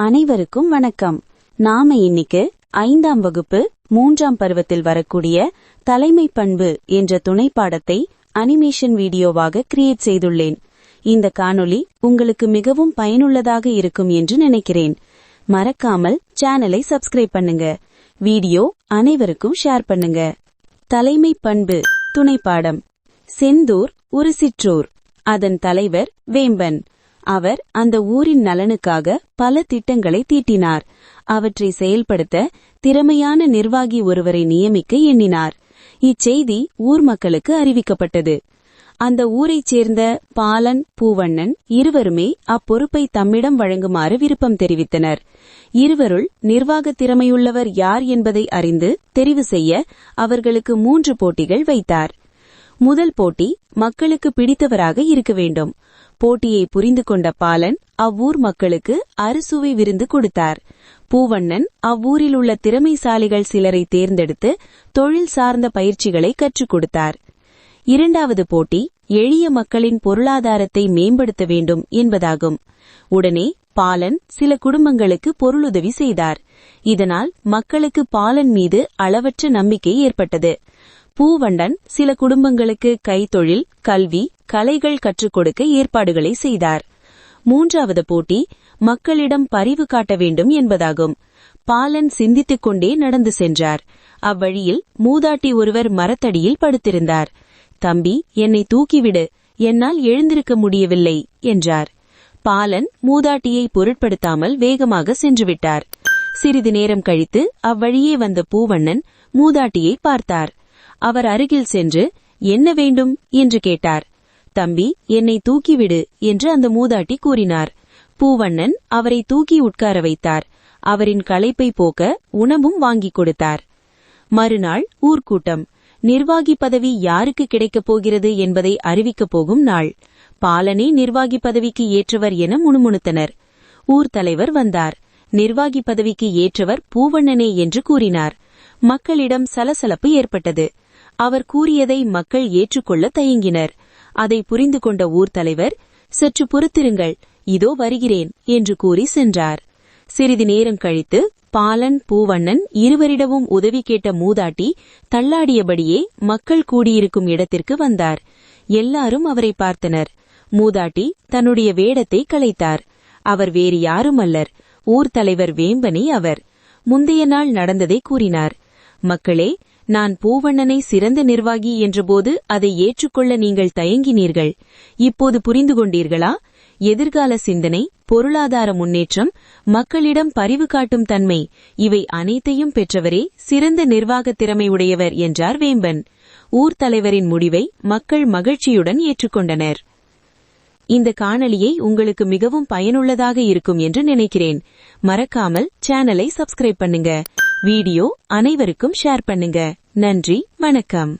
அனைவருக்கும் வணக்கம். நாம இன்னைக்கு ஐந்தாம் வகுப்பு மூன்றாம் பருவத்தில் வரக்கூடிய தலைமை பண்பு என்ற துணை பாடத்தை அனிமேஷன் வீடியோவாக கிரியேட் செய்துள்ளேன். இந்த காணொளி உங்களுக்கு மிகவும் பயனுள்ளதாக இருக்கும் என்று நினைக்கிறேன். மறக்காமல் சேனலை சப்ஸ்கிரைப் பண்ணுங்க. வீடியோ அனைவருக்கும் ஷேர் பண்ணுங்க. தலைமை பண்பு துணை பாடம் செந்தூர் ஒரு சிற்றூர். அதன் தலைவர் வேம்பன். அவர் அந்த ஊரின் நலனுக்காக பல திட்டங்களை தீட்டினார். அவற்றை செயல்படுத்த திறமையான நிர்வாகி ஒருவரை நியமிக்க எண்ணினார். இச்செய்தி ஊர் மக்களுக்கு அறிவிக்கப்பட்டது. அந்த ஊரைச் சேர்ந்த பாலன் பூவண்ணன் இருவருமே அப்பொறுப்பை தம்மிடம் வழங்குமாறு விருப்பம் தெரிவித்தனர். இருவருள் நிர்வாக திறமையுள்ளவர் யார் என்பதை அறிந்து தெரிவு செய்ய அவர்களுக்கு மூன்று போட்டிகள் வைத்தார். முதல் போட்டி மக்களுக்கு பிடித்தவராக இருக்க வேண்டும். போட்டியை புரிந்து கொண்ட பாலன் அவ்வூர் மக்களுக்கு அறுசுவை விருந்து கொடுத்தார். பூவண்ணன் அவ்வூரில் உள்ள திறமைசாலிகள் சிலரை தேர்ந்தெடுத்து தொழில் சார்ந்த பயிற்சிகளை கற்றுக் கொடுத்தார். இரண்டாவது போட்டி எளிய மக்களின் பொருளாதாரத்தை மேம்படுத்த வேண்டும் என்பதாகும். உடனே பாலன் சில குடும்பங்களுக்கு பொருளுதவி செய்தார். இதனால் மக்களுக்கு பாலன் மீது அளவற்ற நம்பிக்கை ஏற்பட்டது. பூவண்டன் சில குடும்பங்களுக்கு கைத்தொழில் கல்வி கலைகள் கற்றுக் கொடுக்க ஏற்பாடுகளை செய்தார். மூன்றாவது போட்டி மக்களிடம் பரிவு காட்ட வேண்டும் என்பதாகும். பாலன் சிந்தித்துக் கொண்டே நடந்து சென்றார். அவ்வழியில் மூதாட்டி ஒருவர் மரத்தடியில் படுத்திருந்தார். தம்பி என்னை தூக்கிவிடு. என்னால் எழுந்திருக்க முடியவில்லை என்றார். பாலன் மூதாட்டியை பொருட்படுத்தாமல் வேகமாக சென்றுவிட்டார் சிறிது நேரம் கழித்து அவ்வழியே வந்த பூவண்ணன் மூதாட்டியை பார்த்தார். அவர் அருகில் சென்று என்ன வேண்டும்? என்று கேட்டார். தம்பி என்னை தூக்கிவிடு என்று அந்த மூதாட்டி கூறினார். பூவண்ணன் அவரை தூக்கி உட்கார வைத்தார். அவரின் களைப்பை போக்க உணவும் வாங்கிக் கொடுத்தார். மறுநாள் ஊர்க்கூட்டம். நிர்வாகி பதவி யாருக்கு கிடைக்கப் போகிறது என்பதை அறிவிக்கப் போகும் நாள். பாலனே நிர்வாகி பதவிக்கு ஏற்றவர் என முணுமுணுத்தனர். ஊர் தலைவர் வந்தார். நிர்வாகி பதவிக்கு ஏற்றவர் பூவண்ணனே என்று கூறினார். மக்களிடம் சலசலப்பு ஏற்பட்டது. அவர் கூறியதை மக்கள் ஏற்றுக்கொள்ள தயங்கினர். அதை புரிந்து கொண்ட ஊர் தலைவர் சற்று பொறுத்திருங்கள் இதோ வருகிறேன் என்று கூறி சென்றார். சிறிது நேரம் கழித்து பாலன் பூவண்ணன் இருவரிடமும் உதவி கேட்ட மூதாட்டி தள்ளாடியபடியே மக்கள் கூடியிருக்கும் இடத்திற்கு வந்தார். எல்லாரும் அவரை பார்த்தனர். மூதாட்டி தன்னுடைய வேடத்தை களைத்தார் அவர் வேறு யாரும் அல்லர். ஊர் தலைவர் வேம்பனே அவர். முந்தைய நாள் நடந்ததை கூறினார். மக்களே நான் பூவண்ணனை சிறந்த நிர்வாகி என்றபோது அதை ஏற்றுக்கொள்ள நீங்கள் தயங்கினீர்கள். இப்போது புரிந்து கொண்டீர்களா எதிர்கால சிந்தனை பொருளாதார முன்னேற்றம் மக்களிடம் பரிவு காட்டும் தன்மை இவை அனைத்தையும் பெற்றவரே சிறந்த நிர்வாக திறமை உடையவர் என்றார் வேம்பன். ஊர் தலைவரின் முடிவை மக்கள் மகிழ்ச்சியுடன் ஏற்றுக்கொண்டனர். இந்த காணொலியை உங்களுக்கு மிகவும் பயனுள்ளதாக இருக்கும் என்று நினைக்கிறேன். மறக்காமல் சேனலை சப்ஸ்கிரைப் பண்ணுங்க. வீடியோ அனைவருக்கும் ஷேர் பண்ணுங்க. நன்றி வணக்கம்.